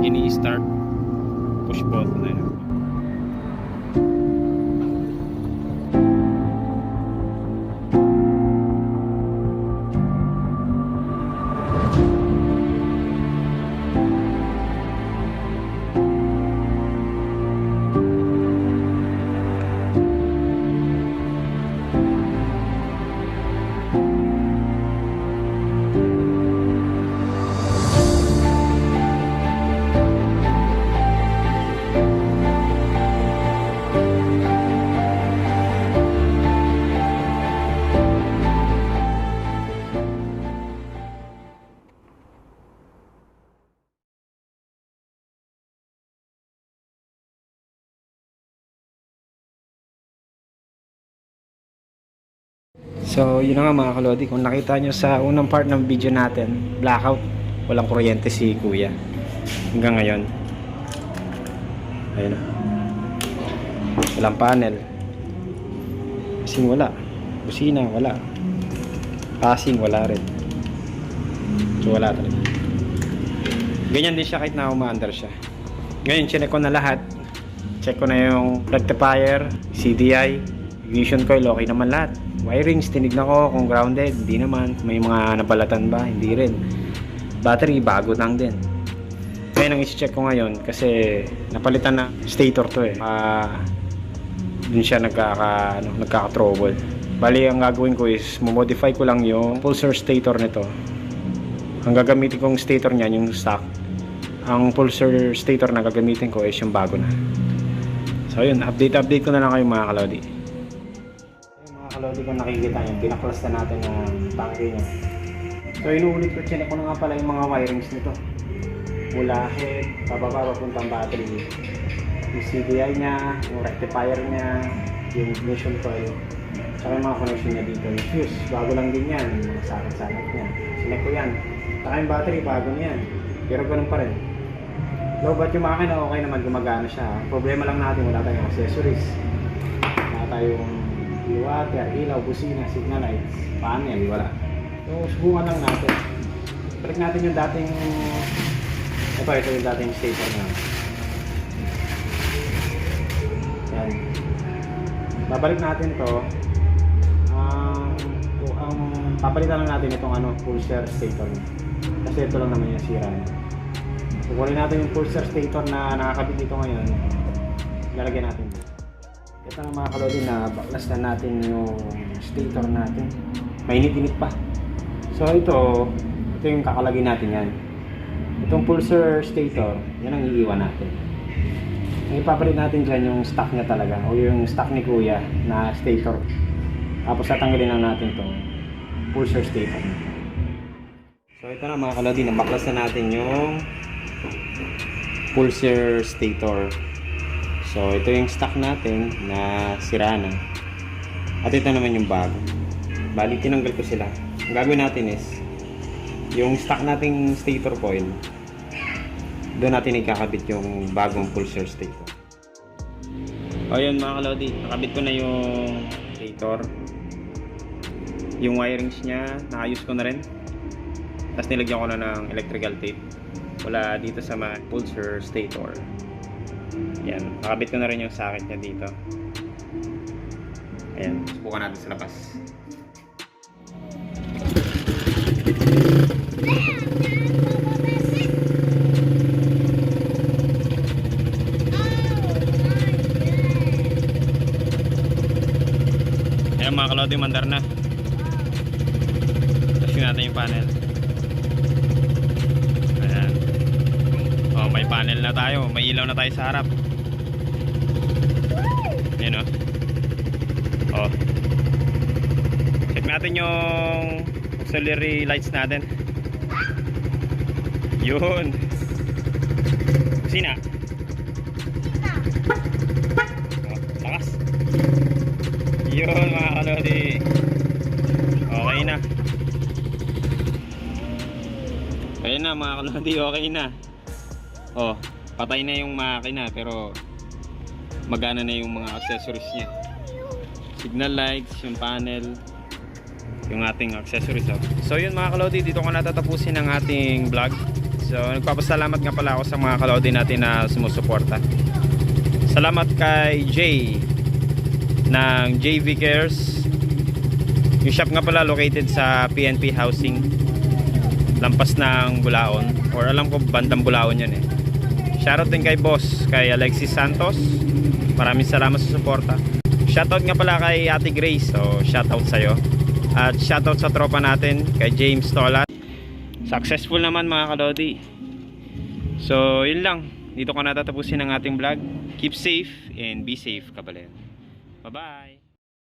beginning start push button. Né? So, yun nga mga kalodi. Kung nakita nyo sa unang part ng video natin, blackout. Walang kuryente si kuya. Hanggang ngayon. Ayun na. Walang panel. Kasing wala. Busina, wala. Passing, wala rin. So, wala talaga. Ganyan din siya kahit na umaandar siya. Ngayon, chinek ko na lahat. Check ko na yung rectifier, CDI, ignition coil, okay naman lahat. Wirings, tinignan ko kung grounded, hindi naman. May mga nabalatan ba? Hindi rin. Battery, bago lang din. Ngayon ang isi-check ko ngayon kasi napalitan na stator to eh. Ah, dun siya nagkaka, ano, nagkaka-trouble. Bali, ang gagawin ko is, modify ko lang yung pulsar stator nito. Ang gagamitin kong stator niyan, yung stock. Ang pulsar stator na gagamitin ko is yung bago na. So yun, update-update ko na lang kayo mga kalodi. Yung mga kalodi kung nakikita nyo, pinaklas na natin ang tangke niya. So inuulit ko, chinek ko na nga pala yung mga wirings nito. Mula head, pababa, papuntang battery. Yung CDI niya, yung rectifier niya, yung ignition coil. Tsaka yung mga connection niya dito. Yung fuse, bago lang din yan. Yung mga sakit-sakit niya. Sinek ko yan. Tsaka yung battery, bago niyan. Pero ganun pa rin. Low bat yung makina, okay naman, gumagana siya. Problema lang natin, wala tayong accessories. Wala tayong water, ilaw, busina, signal lights, panel, wala. So, subukan lang natin. Balik natin yung dating... Ito, ito yung dating stator na. Yan. Babalik natin to. Um, ang papalitan lang natin itong ano, share stator. Kasi ito lang naman yung sira niya. Kukunin natin yung pulsar stator na nakakabit dito ngayon. Lalagyan natin. Ito na mga kalodi na baklas na natin yung stator natin. Mainit-init pa. So ito, ito yung kakalagay natin yan. Itong pulsar stator, yan ang iiwan natin. Ang ipapalit natin dyan yung stock niya talaga o yung stock ni kuya na stator. Tapos tatanggalin lang natin itong pulsar stator. So ito na mga kalodi, nabaklas na natin yung pulsar stator. So, ito yung stock natin na sira na. At ito naman yung bago. Bali, tinanggal ko sila. Ang gagawin natin is, yung stock nating stator coil, doon natin ikakabit yung bagong pulsar stator. O yun mga kalodi, nakabit ko na yung stator. Yung wirings niya, naayos ko na rin. Tapos nilagyan ko na ng electrical tape wala dito sa mga pulsar stator yan, nakabit ko na rin yung socket niya dito. Ayan, subukan natin sa labas. Ayan mga kalodi, mandar na. Testing natin yung panel Ayan. Oh, may panel na tayo. May ilaw na tayo sa harap. Ayan oh. Oh. Check natin yung auxiliary lights natin. Yun. Sina? Oh, lakas. Yun mga kalodi. Okay na. Ayun na mga kalodi, okay na. Oh, patay na yung makina pero magana na yung mga accessories niya. Signal lights, yung panel. yung ating accessories. Oh. So yun mga kalodi, dito ko natatapusin ang ating vlog. So nagpapasalamat nga pala ako sa mga kalodi natin na sumusuporta. Salamat kay Jay ng JV Cares. Yung shop nga pala located sa PNP Housing. Lampas ng Bulaon. Or alam ko bandang Bulaon yan eh. Shoutout din kay boss, kay Alexis Santos. Maraming salamat sa suporta. Shoutout nga pala kay Ate Grace. So shoutout sa'yo. At shoutout sa tropa natin kay James Tolat. Successful naman mga kalodi. So yun lang. Dito ko natatapusin ang ating vlog. Keep safe and be safe kabalero. Bye-bye!